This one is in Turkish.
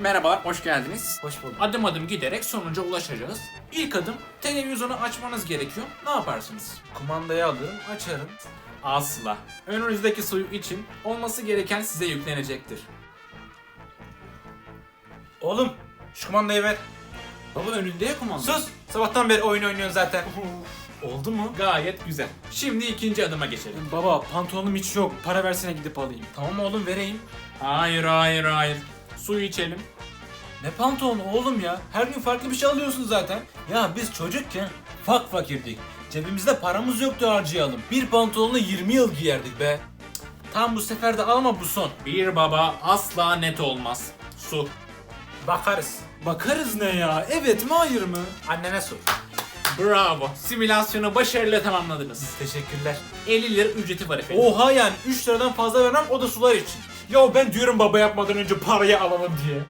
Merhabalar, hoş geldiniz. Hoş bulduk. Adım adım giderek sonuca ulaşacağız. İlk adım televizyonu açmanız gerekiyor. Ne yaparsınız? Kumandayı alırım, açarım. Asla. Önünüzdeki suyu için olması gereken size yüklenecektir. Oğlum, şu kumandayı ver. Baba önünde ya kumanda. Sus! Sabahtan beri oyun oynuyorsun zaten. Oldu mu? Gayet güzel. Şimdi ikinci adıma geçelim. Baba pantolonum hiç yok. Para versene gidip alayım. Tamam oğlum vereyim. Hayır, hayır, hayır. Suyu içelim. Ne pantolonu oğlum ya? Her gün farklı bir şey alıyorsun zaten. Ya biz çocukken fak fakirdik. Cebimizde paramız yoktu harcayalım. Bir pantolonu 20 yıl giyerdik be. Tamam bu sefer de al ama bu son. Bir baba asla net olmaz. Su. Bakarız. Bakarız ne ya? Evet mi hayır mı? Annene sor. Bravo. Simülasyonu başarıyla tamamladınız. Teşekkürler. 50 lira ücreti var efendim. Oha yani 3 liradan fazla vermem o da sular için. Ya ben diyorum baba yapmadan önce parayı alalım diye.